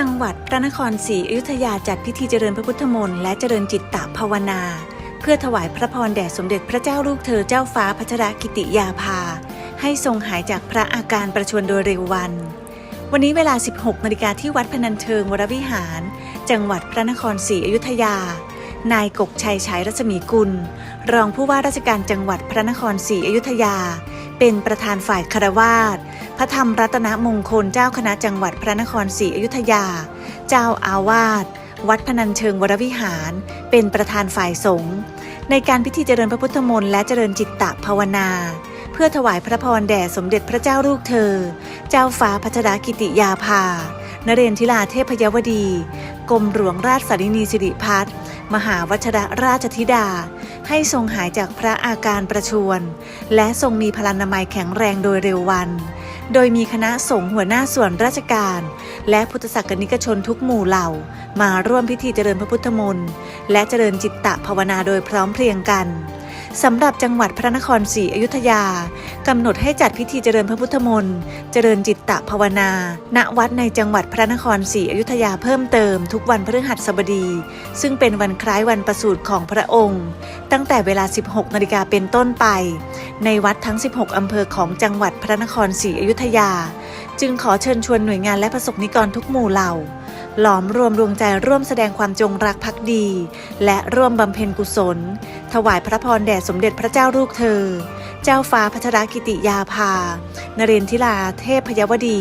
จังหวัดพระนครศรีอยุธยาจัดพิธีเจริญพระพุทธมนต์และเจริญจิตตภาวนา เพื่อถวายพระพรแด่สมเด็จพระเจ้าลูกเธอเจ้าฟ้าพัชรกิติยาภา ให้ทรงหายจากพระอาการประชวรโดยเร็ววัน วันนี้เวลา 16นาฬิกาที่วัดพนัญเชิงวรวิหาร จังหวัดพระนครศรีอยุธยา นายกกชัยฉายรัศมีกุล รองผู้ว่าราชการจังหวัดพระนครศรีอยุธยา เป็นประธานฝ่ายคารวาส พระธรรมรัตนมงคลเจ้าคณะจังหวัดพระนครศรีอยุธยา เจ้าอาวาสวัดพนัญเชิงวรวิหาร เป็นประธานฝ่ายสงฆ์ในการพิธีเจริญพระพุทธมนต์และเจริญจิตตภาวนา เพื่อถวายพระพรแด่สมเด็จพระเจ้าลูกเธอ เจ้าฟ้าพัชรกิติยาภานเรนทิลาเทพยวดี กรมหลวงราชสารินีสิริพัฒน์มหาวัชรราชธิดา ให้ทรงหายจากพระอาการประชวรและทรงมีพลานามัยแข็งแรงโดยเร็ววัน โดยมีคณะสงฆ์หัวหน้าส่วนราชการ และพุทธศกนิกชนทุกหมู่เหล่า มาร่วมพิธีเจริญพระพุทธมนต์และเจริญจิตตภาวนาโดยพร้อมเพรียงกัน สำหรับจังหวัดพระนครศรีอยุธยากำหนดให้จัดพิธีเจริญพระพุทธมนต์เจริญจิตตภาวนา ณวัดในจังหวัดพระนครศรีอยุธยาเพิ่มเติมทุกวันพฤหัสบดี ซึ่งเป็นวันคล้ายวันประสูติของพระองค์ ตั้งแต่เวลา 16 นาฬิกาเป็นต้นไป ในวัดทั้ง 16 อำเภอของจังหวัดพระนครศรีอยุธยา จึงขอเชิญชวนหน่วยงานและประสบนิกรทุกหมู่เหล่า หลอมรวมดวงใจร่วมแสดงความจงรักภักดี และร่วมบำเพ็ญกุศล ถวายพระพรแด่สมเด็จพระเจ้าลูกเธอ เจ้าฟ้าพัชรกิติยาภานเรนทิลาเทพพยวดี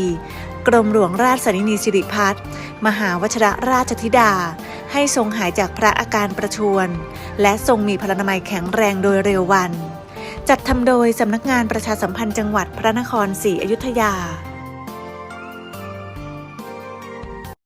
กรมหลวงราชสารินีสิริพัฒน์มหาวชรราชธิดา ให้ทรงหายจากพระอาการประชวรและทรงมีพลานามัยแข็งแรงโดยเร็ววันจัดทำโดยสำนักงานประชาสัมพันธ์จังหวัดพระนครศรีอยุธยา